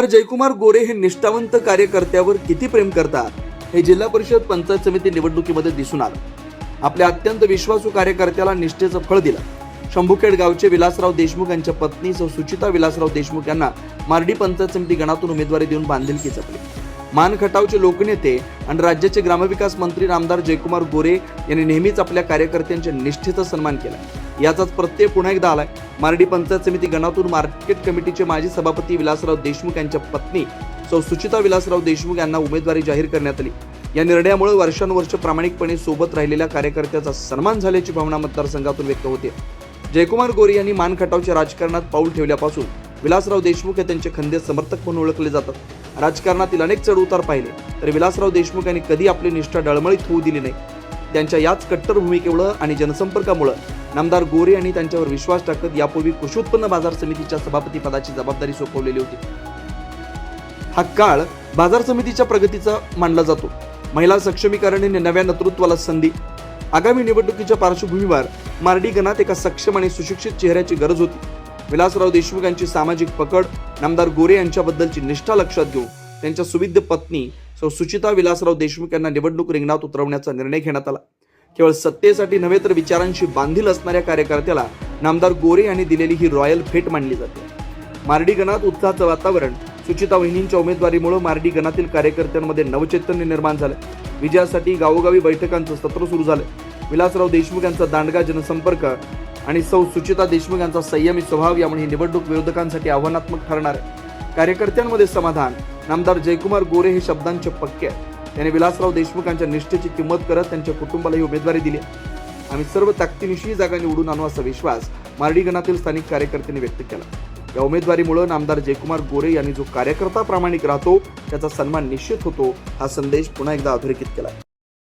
आमदार जयकुमार गोरे हे निष्ठावंत कार्यकर्त्यावर किती प्रेम करतात हे जिल्हा परिषद पंचायत समिती निवडणुकीमध्ये दिसून आलं. आपल्या अत्यंत विश्वासू कार्यकर्त्याला निष्ठेचं फळ दिलं. शंभूखेड गावचे विलासराव देशमुख यांच्या पत्नी सौ सुचिता विलासराव देशमुख यांना मार्डी पंचायत समिती गणातून उमेदवारी देऊन बांधिलकी जपली. मानखटावचे लोकनेते आणि राज्याचे ग्रामविकास मंत्री आमदार जयकुमार गोरे यांनी नेहमीच आपल्या कार्यकर्त्यांच्या निष्ठेचा सन्मान केला. याचाच प्रत्यय पुन्हा एकदा आलाय. मार्डी पंचायत समिती गणातून मार्केट कमिटीचे माजी सभापती विलासराव देशमुख यांच्या पत्नी सौ सुचिता विलासराव देशमुख यांना उमेदवारी जाहीर करण्यात आली. या निर्णयामुळे वर्षानुवर्ष प्रामाणिकपणे सोबत राहिलेल्या कार्यकर्त्याचा सन्मान झाल्याची भावना मतदारसंघातून व्यक्त होते. जयकुमार गोरे यांनी मानखटावच्या राजकारणात पाऊल ठेवल्यापासून विलासराव देशमुख हे त्यांचे खंदे समर्थक म्हणून ओळखले जातात. राजकारणातील अनेक चढउतार पाहिले तर विलासराव देशमुख यांनी कधी आपली निष्ठा डळमळीत होऊ दिली नाही. त्यांच्या याच कट्टर भूमिकेमुळं आणि जनसंपर्कामुळं नामदार गोरे यांनी त्यांच्यावर विश्वास टाकत यापूर्वी कृषी उत्पन्न बाजार समितीच्या सभापती पदाची जबाबदारी सोपवलेली होती. हा काळ बाजार समितीच्या प्रगतीचा मानला जातो. महिला सक्षमीकरण आणि नव्या नेतृत्वाला संधी. आगामी निवडणुकीच्या पार्श्वभूमीवर मार्डी गणात एका सक्षम आणि सुशिक्षित चेहऱ्याची गरज होती. विलासराव देशमुख यांची सामाजिक पकड नामदार गोरे यांच्याबद्दलची निष्ठा लक्षात घेऊन त्यांच्या सुविध्य पत्नी सौ सुचिता विलासराव देशमुख यांना निवडणूक रिंगणात उतरवण्याचा निर्णय घेण्यात आला. केवळ सत्तेसाठी नव्हे तर विचारांशी बांधील असणाऱ्या कार्यकर्त्याला नामदार गोरे यांनी दिलेली ही रॉयल भेट मानली जाते. मारडी गणात उत्साहाचं वातावरण सुचिता वहिनींच्या उमेदवारीमुळे मारडी गणातील कार्यकर्त्यांमध्ये नवचैतन्य निर्माण झालं. विजयासाठी गावोगावी बैठकांचं सत्र सुरू झालं. विलासराव देशमुख यांचा दांडगा जनसंपर्क आणि सौ सुचिता देशमुख यांचा संयमी स्वभाव यामुळे ही निवडणूक विरोधकांसाठी आव्हानात्मक ठरणार आहे. कार्यकर्त्यांमध्ये समाधान नामदार जयकुमार गोरे हे शब्दांचे पक्के आहेत. त्यांनी विलासराव देशमुखांच्या निष्ठेची किंमत करत त्यांच्या कुटुंबाला ही उमेदवारी दिली आम्ही सर्व ताकदीनिशी जागा निवडून आणू असा विश्वास मार्डी गणातील स्थानिक कार्यकर्त्यांनी व्यक्त केला. या उमेदवारीमुळे नामदार जयकुमार गोरे यांनी जो कार्यकर्ता प्रामाणिक राहतो त्याचा सन्मान निश्चित होतो हा संदेश पुन्हा एकदा अधोरेखित केला